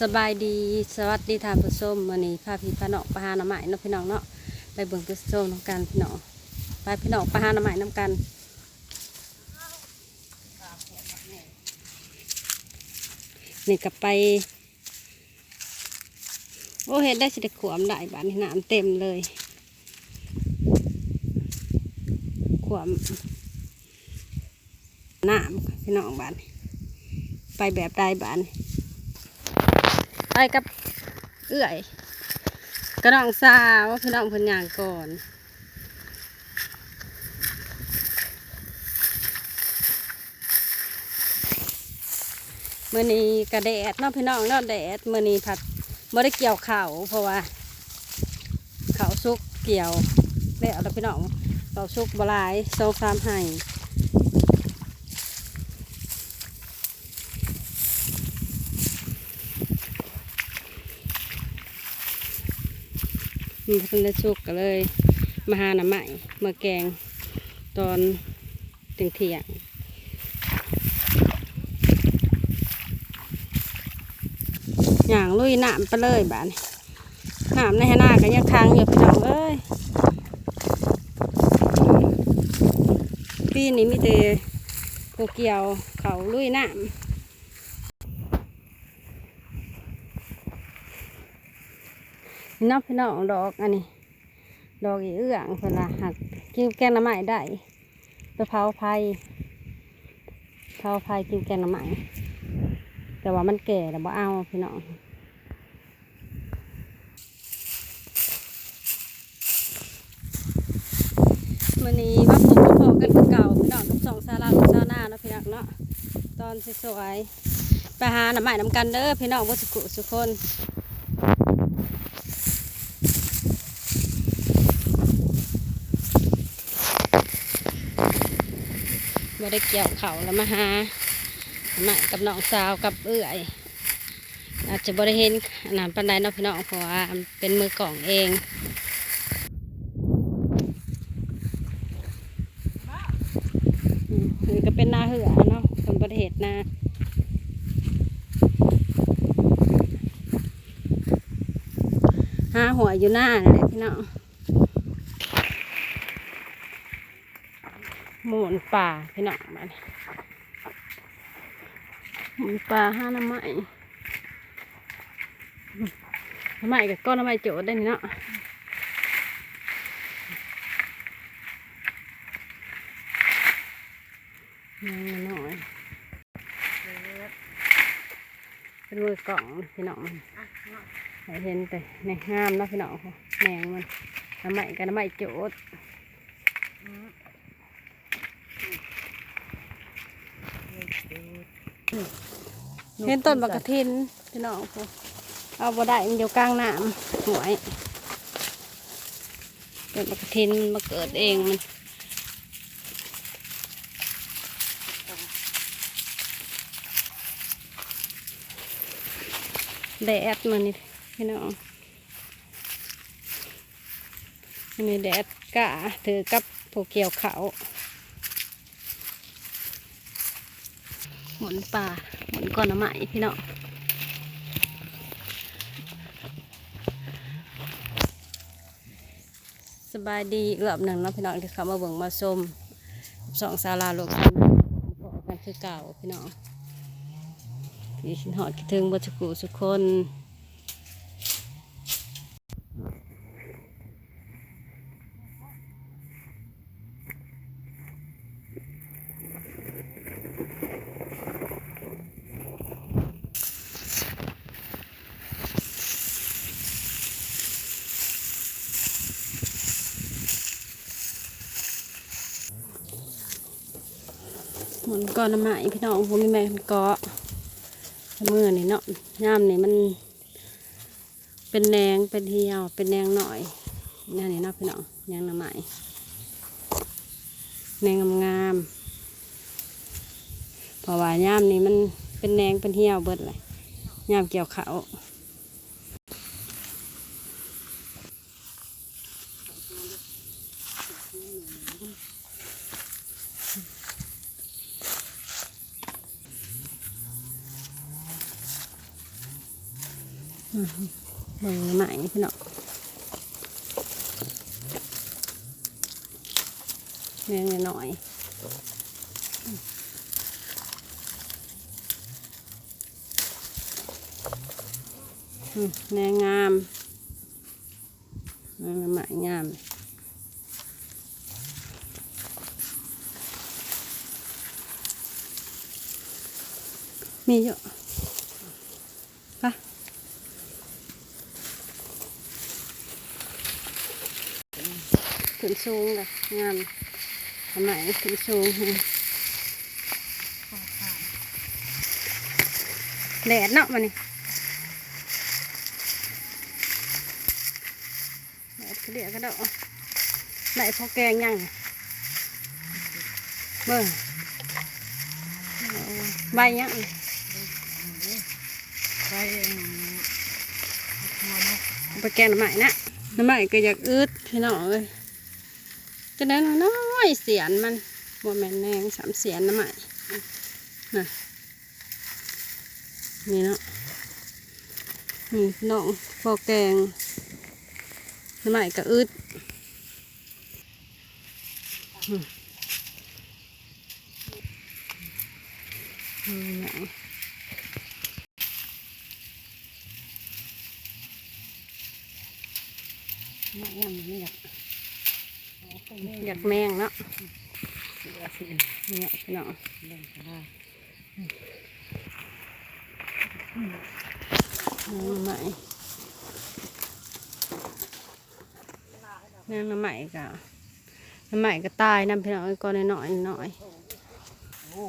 สบายดีสวัสดีท่านผู้ชมวันนี้พาพี่พาน้องไปหาหน้ำใหม่เนาะพี่น้องเนาะไปเบิ่งไปชมน้ำกันพี่น้องไปพี่น้องไปหาหน้ำใหม่น้ำกันนี่ก็ไปโอ้เห็ดได้สิได้ขวมได้บ้านน้ำเต็มเลยขวมน้ำพี่น้องบ้านไปแบบใดบ้านน กับเอื่อยกระดองสาว่าพี่น้องเพิ่นย่างก่อนมื่อนี้กระแดดเนาะพี่น้องเนาะแดดมื่อนี้ผัดไม่ได้เกี่ยวข้าวเพราะว่าข้าวสุกเกี่ยวแล้วแล้วพี่น้องข้าวสุกบลายโซฟามให้ มีพิ่นได้สุกก็เลย มาหาหน่อไม้มาแกงตอนถึงเที่ยงอย่างลุยน้ำไปเลยบ้านน้ำในหน้าก็ยังค้างอยู่พี่น้องเอ้ยปีนี้มีแต่กูเกี่ยวเขาลุยน้ำ นับพี่น้องดอกอันนี้ ดอกอีเอื้องเพิ่นละหักกินแกงน้ำไม้ได้ไปเผาไฟเผาไฟกินแกงน้ำไม้แต่ว่ามันแก่แล้วบ่เอาพี่น้องวันนี้มาพบกับพ่อกันเก่าพี่น้องกับสองซาลาซาหน้าเนาะพี่น้องเนาะตอนสวยๆไปหาหน้ำไม้น้ำกันเด้อพี่น้องบ่สุกุสุคน บ่ได้เกี่ยวเขาแล้วมาหาหน่กับน้องสาวกับเอื้อยอาจจะบ่ได้เห็นอนนั้นปันใดเนาะพี่น้องเพราะว่าเป็นมือกล่องเองอืมนี่ก็เป็นหน้าเหือเนาะเป็นประเทศนาหาหัวอยู่หน้านี่นแหละพี่น้อง หมูนป่าพี่น้องมาเนี่ยหมูนป่าห้าน้ำไม้น้ำไม้กับก้อนน้ำไม้โจดได้นี่เนาะยังน้อยเป็นมือกล่องพี่น้องมันให้เห็นแต่ในห้ามเนาะพี่น้องแมงมันน้ำไม้กับน้ำไม้โจด เห็นต้นบักกะทินพี่น้องพวกเอาบ่ได้มันอยู่กลางน้ำหวยต้นบักกะทินมาเกิดเองมันแดดมันนี่พี่น้องอันนี่แดดกะถือกับผูกเกี่ยวเขา หมุนป่าหมุนก้อนน้ำไม้พี่น้องสบายดีเอือบหนึ่งเนาะพี่น้องที่เขามาเบิ่งมาชมสองศาลาโลกสามบอกกันคือเก่าพี่น้องพี่ชินหอดคิดถึงบัจกุสุกคน ก้อนน้ำไม้พี่น้องผมมีแม่นเกาะมือนี่เนาะย่ามนี่มัน เป็นแนงเป็นเหี่ยว เป็นแนงหน่อยนี่นี่เนาะพี่น้องแนงน้ำไม้แนงงามๆเพราะว่าย่ามนี่มันเป็นแนงเป็นเหี่ยวเบิดเลยย่ามเกี่ยวเขา เบิ่งใหม่พี่น้องแม่งหน่อยแม่งามแม่งหม่งามมีเยอะ ขึ้นสูงเลยงามทำไมขึ้นสูงให้แดดเนาะมันนี่แดดกระเดียกระเดาไหนพอแกงยังเบิ่งเอาใบยังไปเอาไปแกงหน่อไม้นะหน่อไม้ก็อยากอึดพี่น้องเลย จะได้น้อยเสียนมันบ่แมนแนงสามเสียนหน่อไม้น่ะนี่เนาะนี่น้องพอแกงหน่อไม้ก็อึดอืมอืมเนาะไม่ยังไม่อยาก อยากแมงเนาะเสียสิเนี่ยพี่น้องเล่นก็ได้นางใหม่นางใหม่ก็น้ำใหม่ก็ตายน้ำพี่น้องก็น้อยๆน้อยโอ้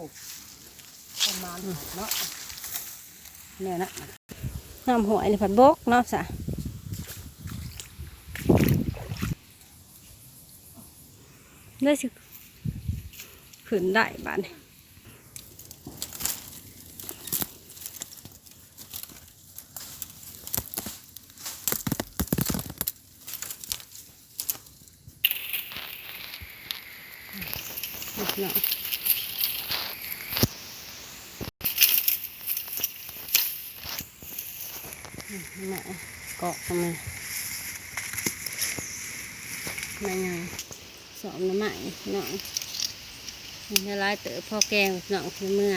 ประมาณเนาะๆเนี่ยนะน้ำหวยในผัดบกเนาะสะ ได้สิขึ้นได้บ้านนี้นี่พี่ น้องแม่เกาะทำไมแม่ยังสอบน้ำใหม่พี่น้องมีละลายเต๋อพ่อแกงพี่น้องคือเมื่อ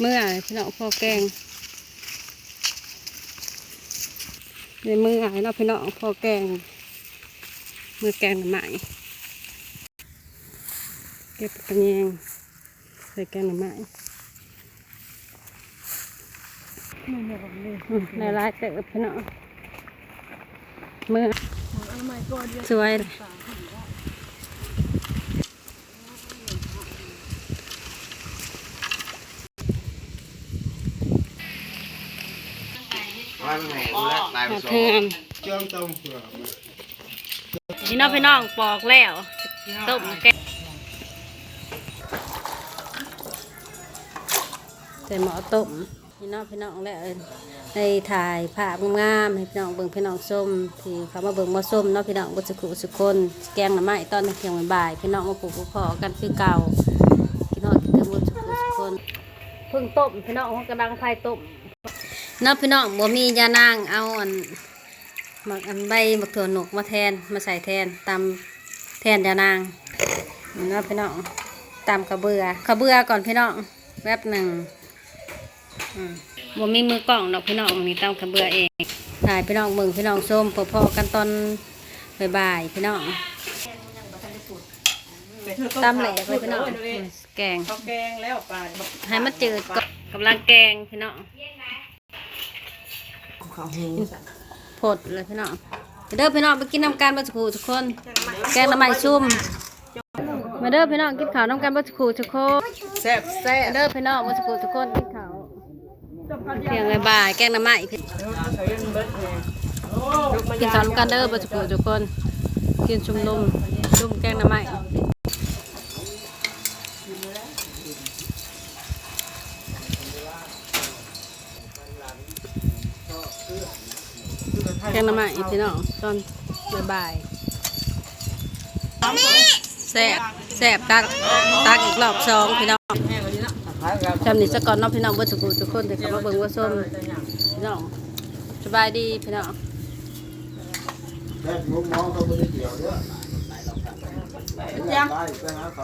เมื่อพี่น้องพ่อแกงในมือไอ้เนาะพี่น้องพ่อแกง มือแกงน้ำใหม่เก็บกระเยงใส่แกงน้ำใหม่ไม่อยากเลยอืมในลายเต๋อพี่น้องมือ เอาใหม่ก็เดียวสวยเลยว่าไงกูแล้วลายผหาสมเทือนเชื่อมต้มเผือกพี่น้องพี่น้องปอกแล้วต้มแกงใส่หม้อต้ม พี่น้องพี่น้องแล้วให้ถ่ายภาพงามๆให้พี่น้องเบิ่งพี่น้องส้มที่เขามาเบิ่งมาส้มเนาะพี่น้องบุษกุสุคนแกงหน่อไม้ตอนเที่ยงบ่ายพี่น้องมาปลูกพอกันคือเก่าพี่น้องที่เต็มบุษกุสุคนเพิ่งต้มพี่น้องกำลังไฟต้มเนาะพี่น้องบ่มียานางเอาอันหมักอันใบหมักถั่วหนกมาแทนมาใส่แทนตำแทนยานางเนาะพี่น้องตำกระเบือกระเบือก่อนพี่น้องแวบหนึ่ง บ่มีมือกล้องดอกพี่น้องนี่ตำกระเบือเองถ่ายพี่น้องเบิ่งพี่น้องส้มพอๆกันตอนบ่ายๆพี่น้องตำแหลกเลยพี่น้องแกงเขาแกงแล้วปลาให้มันจืดก่อนกำลังแกงพี่น้องเขาหูผดเลยพี่น้องเด้อพี่น้องไปกินน้ำกันบัสกูทุกคน แกงน้ำมันซุ่มมาเด้อพี่น้องกินข้าวน้ำกันบัสกูทุกคนแซ่บแซ่บเด้อพี่น้องบัสกูทุกคนกินข้าว เพียงบ่ายแกงน้ำมันพี่กินข้าวน้ำกันเด้อบัสกูทุกคนกินชุมนุมชุมแกงน้ำมันแกงน้ำมันพี่น้องตอนบ่ายแซ่บแซ่บตักตักอีกรอบสองพี่น้อง จำนี้ซะก่อนเนาะพี่น้องเบ่ทุกผู้ทุกคนที่เข้ามาเบิ่งว่าส้มพี่น้องสบายดีพี่น้องแค่ลูกน้องเขาไม่ได้เกี่ยวด้วยยังไปไปหาเขา